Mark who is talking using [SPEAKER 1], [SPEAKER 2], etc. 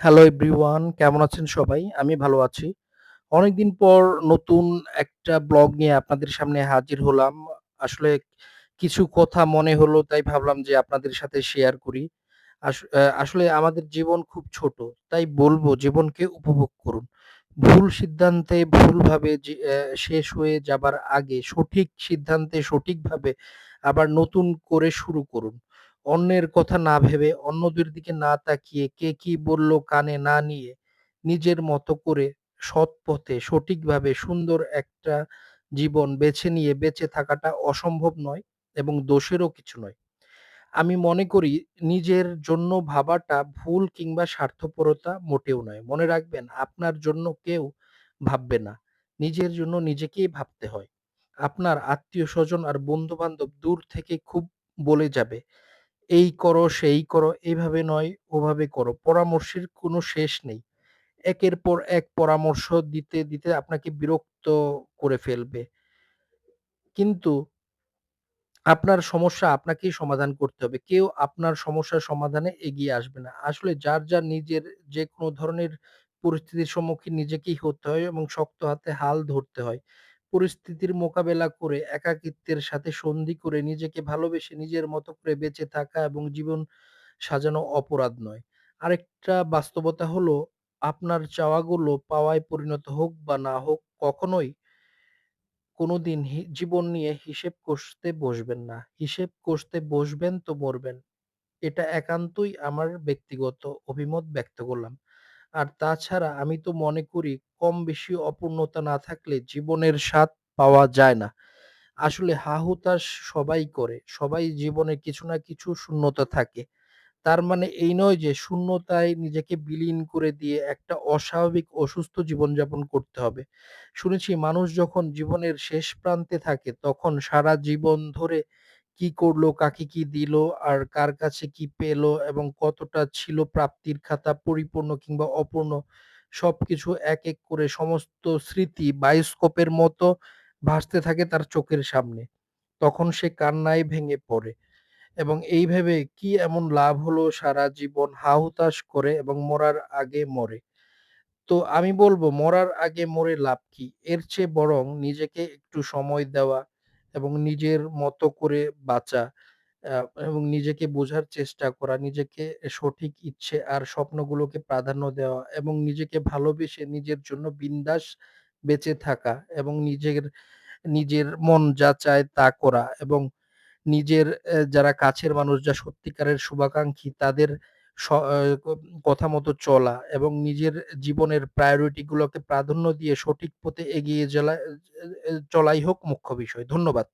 [SPEAKER 1] Hello everyone কেমন আছেন সবাই? আমি ভালো আছি। অনেকদিন পর নতুন একটা ব্লগ নিয়ে আপনাদের সামনে হাজির হলাম। আসলে কিছু কথা মনে হলো, তাই ভাবলাম যে আপনাদের সাথে শেয়ার করি। আস আসলে আমাদের জীবন খুব ছোট। তাই বলব জীবনকে উপভোগ করুন। ভুল সিদ্ধান্তে ভুলভাবে শেষ হয়ে যাবার আগে সঠিক সিদ্ধান্তে সঠিকভাবে আবার নতুন করে শুরু করুন। অন্যের কথা না ভেবে, অন্যদের দিকে না তাকিয়ে, কে কি বলল কানে না নিয়ে, নিজের মতো করে সৎ পথে সঠিকভাবে সুন্দর একটা জীবন বেছে নিয়ে বেঁচে থাকাটা অসম্ভব নয় এবং দোষেরও কিছু নয়। আমি মনে করি নিজের জন্য ভাবাটা ভুল কিংবা স্বার্থপরতা মোটেও নয়। মনে রাখবেন আপনার জন্য কেউ ভাববে না। নিজের জন্য নিজেকেই ভাবতে হয়। আপনার আত্মীয় স্বজন আর বন্ধু-বান্ধব দূর থেকে খুব বলে যাবে, "এই করো, সেই করো, এভাবে নয়, ওভাবে করো।" পরামর্শের কোনো শেষ নেই। একের পর এক পরামর্শ দিতে, দিতে আপনাকে বিরক্ত করে ফেলবে। কিন্তু আপনার সমস্যা আপনাকেই সমাধান করতে হবে। কেউ আপনার সমস্যার সমাধানে এগিয়ে আসবে না। আসলে যার, যার নিজের যে কোনো ধরনের পরিস্থিতির সম্মুখীন নিজেকেই হতে হয় এবং শক্ত হাতে হাল ধরতে হয়। পরিস্থিতির মোকাবেলা করে, একাকিত্বের সাথে সন্ধি করে নিজেকে ভালোবেসে নিজের মতো করে বেঁচে থাকা এবং জীবন সাজানো অপরাধ নয়। আরেকটা বাস্তবতা হলো, আপনার চাওয়াগুলো পাওয়ায় পরিণত হোক বা না হোক, কখনোই কোনোদিন হি, জীবন নিয়ে হিসেব কষতে বসবেন না। হিসেব কষতে বসবেন তো মরবেন। এটা একান্তই আমার ব্যক্তিগত অভিমত ব্যক্ত করলাম। আর তাছাড়া আমি তো মনে করি কম বেশি অপূর্ণতা না থাকলে জীবনের স্বাদ পাওয়া যায় না। আসলে হা-হুতাশ সবাই করে। সবাই জীবনে কিছু না কিছু শূন্যতা থাকে। তার মানে এই নয় যে শূন্যতায় নিজেকে বিলীন করে দিয়ে একটা অস্বাভাবিক অসুস্থ জীবনযাপন করতে হবে। শুনেছি মানুষ যখন জীবনের শেষ প্রান্তে থাকে তখন সারা জীবন ধরে কি করল, কাকে কি দিল, আর কার কাছে কি পেল এবং কতটা ছিল প্রাপ্তির খাতা পরিপূর্ণ কিংবা অপূর্ণ সবকিছু এক, এক করে সমস্ত স্মৃতি বায়োস্কোপের মতো ভাসতে থাকে তার চোখের সামনে। তখন সে কান্নায় ভেঙে পড়ে। এবং এই ভেবে কি এমন লাভ হলো সারা জীবন হা-হুতাশ করে এবং মরার আগে মরে। তো আমি বলব মরার আগে মরে লাভ কি? এর চেয়ে বরং নিজেকে একটু সময় দেওয়া এবং নিজের মতো করে বাঁচা এবং নিজেকে বোঝার চেষ্টা করা, নিজেকে সঠিক ইচ্ছে আর স্বপ্নগুলোকে প্রাধান্য দেওয়া এবং নিজেকে ভালোবেসে নিজের জন্য বিন্দাস বেঁচে থাকা এবং নিজের, নিজের মন যা চায় তা করা এবং নিজের যারা কাছের মানুষ যা সত্যিকারের শুভাকাঙ্ক্ষী তাদের স কথা মতো চলা এবং নিজের জীবনের প্রায়োরিটি গুলোকে প্রাধান্য দিয়ে সঠিক পথে এগিয়ে চলাই হোক মুখ্য বিষয়। ধন্যবাদ।